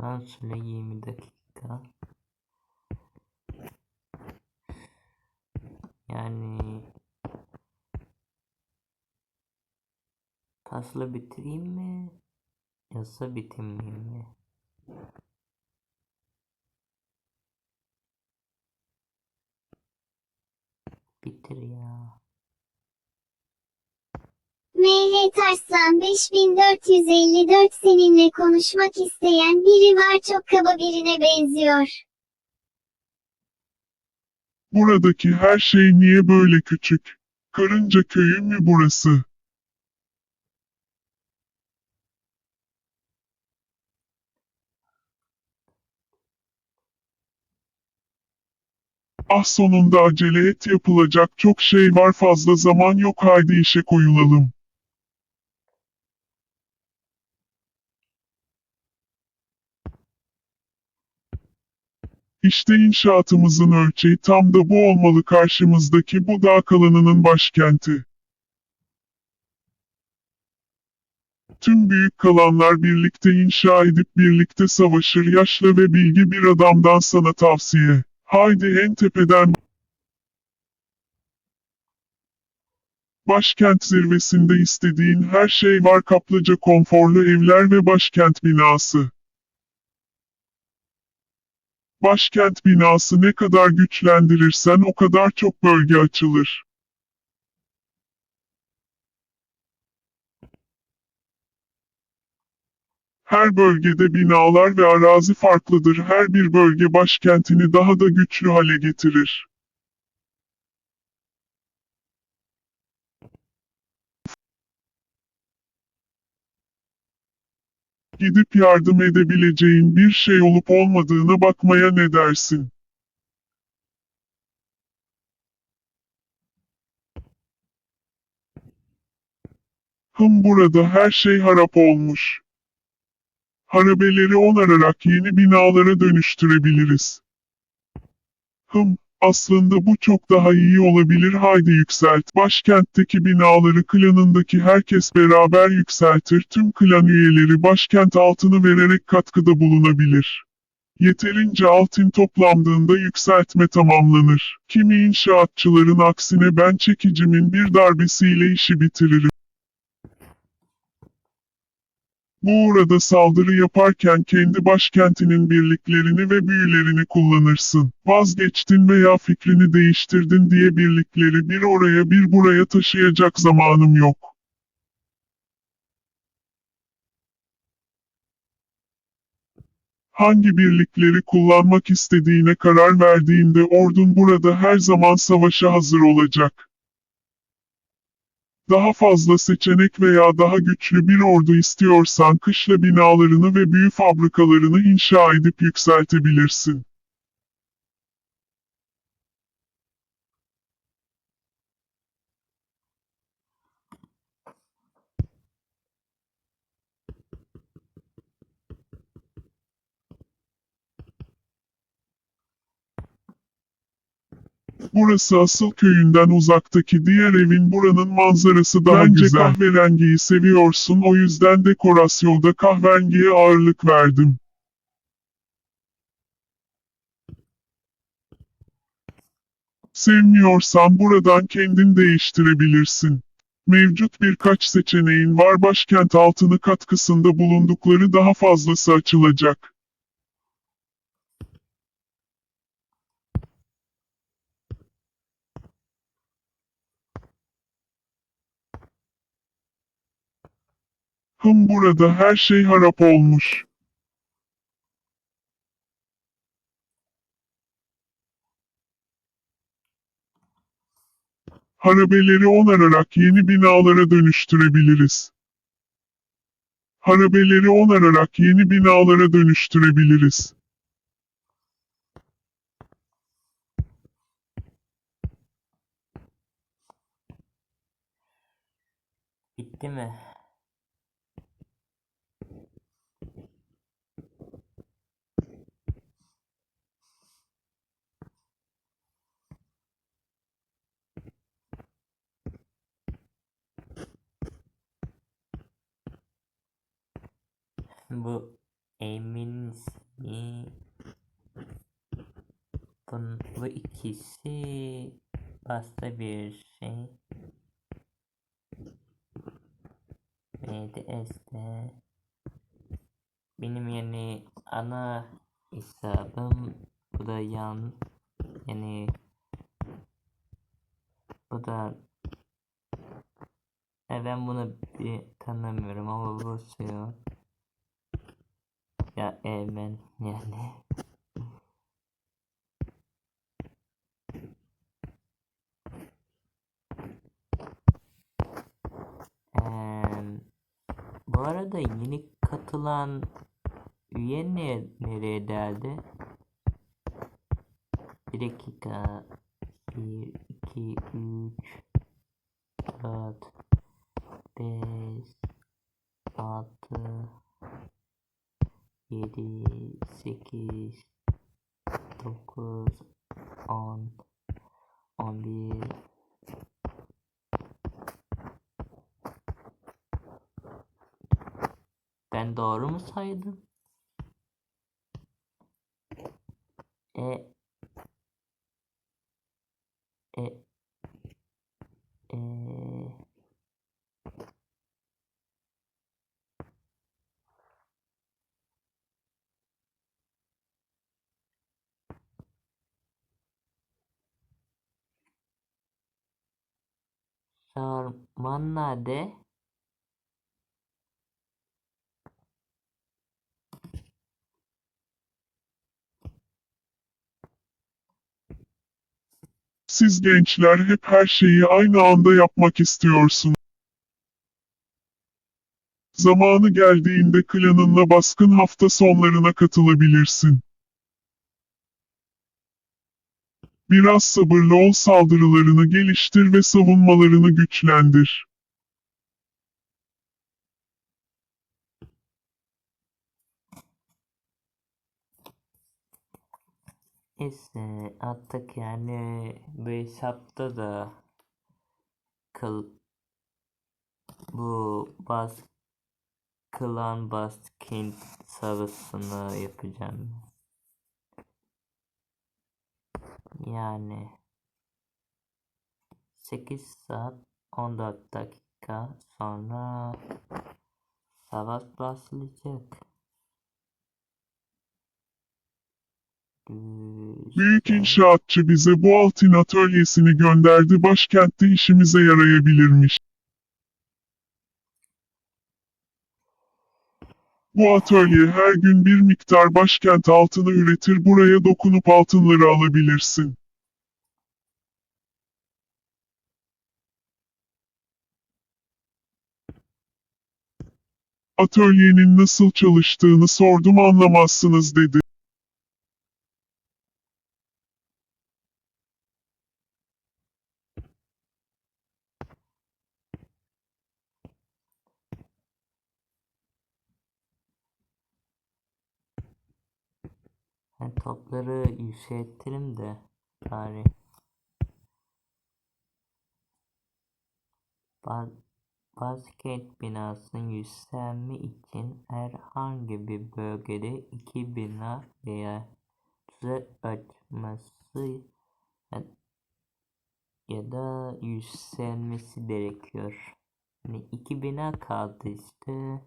Yalan söyle 20 dakika. Yani tasla bitireyim mi? Yoksa bitirmeyeyim mi? Bitir ya. MH Tarslan 5454 seninle konuşmak isteyen biri var çok kaba birine benziyor. Buradaki her şey niye böyle küçük? Karınca köyü mü burası? Ah sonunda acele et yapılacak çok şey var fazla zaman yok haydi işe koyulalım. İşte inşaatımızın ölçeği tam da bu olmalı karşımızdaki bu dağ kalanının başkenti. Tüm büyük kalanlar birlikte inşa edip birlikte savaşır yaşlı ve bilgi bir adamdan sana tavsiye. Haydi en tepeden Başkent zirvesinde istediğin her şey var kaplıca konforlu evler ve başkent binası. Başkent binası ne kadar güçlendirirsen o kadar çok bölge açılır. Her bölgede binalar ve arazi farklıdır. Her bir bölge başkentini daha da güçlü hale getirir. Gidip yardım edebileceğin bir şey olup olmadığına bakmaya ne dersin? Hım burada her şey harap olmuş. Harabeleri onararak yeni binalara dönüştürebiliriz. Hım, aslında bu çok daha iyi olabilir haydi yükselt. Başkentteki binaları klanındaki herkes beraber yükseltir. Tüm klan üyeleri başkent altını vererek katkıda bulunabilir. Yeterince altın toplandığında yükseltme tamamlanır. Kimi inşaatçıların aksine ben çekicimin bir darbesiyle işi bitiririm. Bu uğrada saldırı yaparken kendi başkentinin birliklerini ve büyülerini kullanırsın. Vazgeçtin veya fikrini değiştirdin diye birlikleri bir oraya bir buraya taşıyacak zamanım yok. Hangi birlikleri kullanmak istediğine karar verdiğinde ordun burada her zaman savaşa hazır olacak. Daha fazla seçenek veya daha güçlü bir ordu istiyorsan kışla binalarını ve büyü fabrikalarını inşa edip yükseltebilirsin. Burası asıl köyünden uzaktaki diğer evin buranın manzarası daha Bence güzel. kahverengiyi seviyorsun o yüzden dekorasyonda kahverengiye ağırlık verdim. Sevmiyorsan buradan kendin değiştirebilirsin. Mevcut birkaç seçeneğin var başkent altını katkısında bulundukları daha fazlası açılacak. Hım burada her şey harap olmuş. Harabeleri onararak yeni binalara dönüştürebiliriz. Harabeleri onararak yeni binalara dönüştürebiliriz. Bitti mi? Bu emin. Bun, bu ikisi başka bir şey. VDS'de benim yani ana hesabım bu da yan yani bu da e ben bunu bir tanımıyorum ama bu suyu ya e yani bu arada yeni katılan üye ne, nereye geldi? Bir dakika. 1, 2, 3, 4, 5, 6, 7, 8, 9, 10, 11, Ben doğru mu saydım? Şarman nerede? Siz gençler hep her şeyi aynı anda yapmak istiyorsunuz. Zamanı geldiğinde klanınla baskın hafta sonlarına katılabilirsin. Biraz sabırlı ol saldırılarını geliştir ve savunmalarını güçlendir. Neyse artık yani bu hesapta da kıl bu bas klan baskin savaşını yapacağım. Yani 8 saat 14 dakika sonra savaş başlayacak. Büyük inşaatçı bize bu altın atölyesini gönderdi başkentte işimize yarayabilirmiş. Bu atölye her gün bir miktar başkent altını üretir buraya dokunup altınları alabilirsin. Atölyenin nasıl çalıştığını sordum anlamazsınız dedi. Topları yükseltirim de bari. Basket binasının yükselme için herhangi bir bölgede iki bina veya düze açması ya- da yükselmesi gerekiyor. Yani iki bina kaldı işte.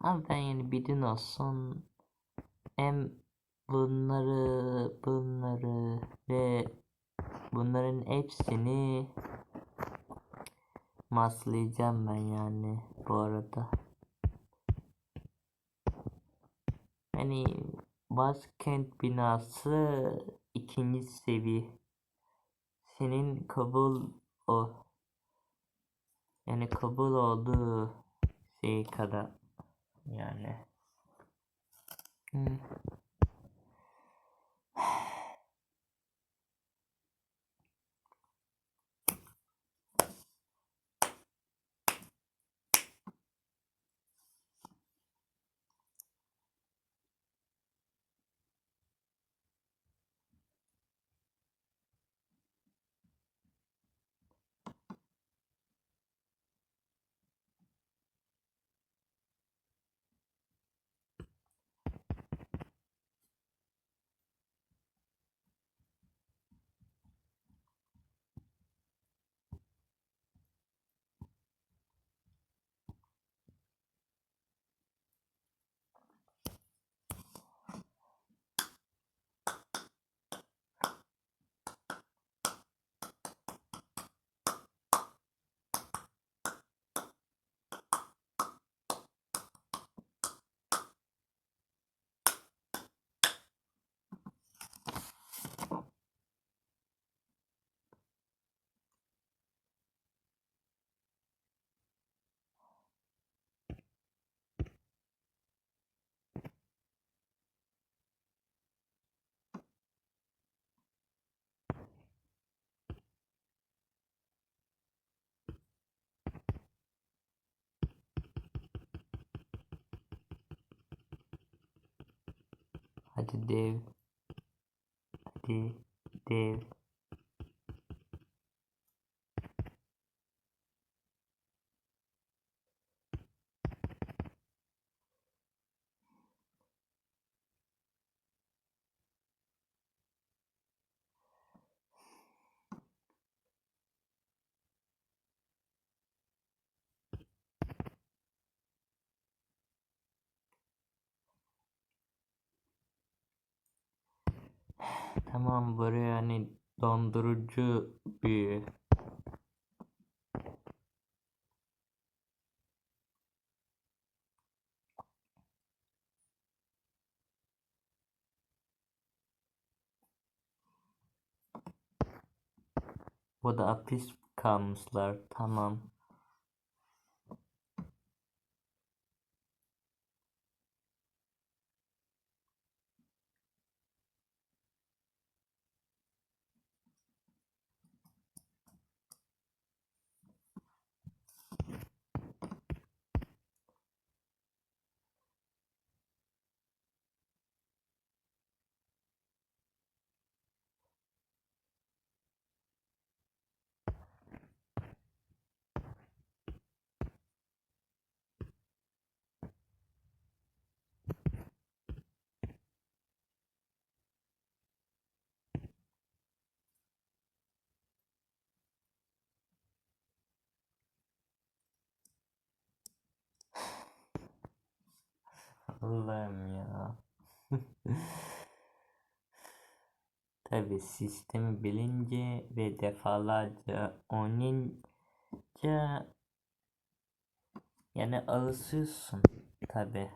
Ama ben yani bilin olsun hem bunları bunları ve bunların hepsini maslayacağım ben yani bu arada. Hani başkent binası ikinci seviye. Senin kabul o. Yani kabul olduğu şey kadar. Yani. Hmm. Hadi dev. Hadi dev. Tamam buraya hani dondurucu büyü. Bu da hapis kalmışlar. Tamam. Allah'ım ya. Tabi sistemi bilince ve defalarca oynayınca yani alışıyorsun tabi.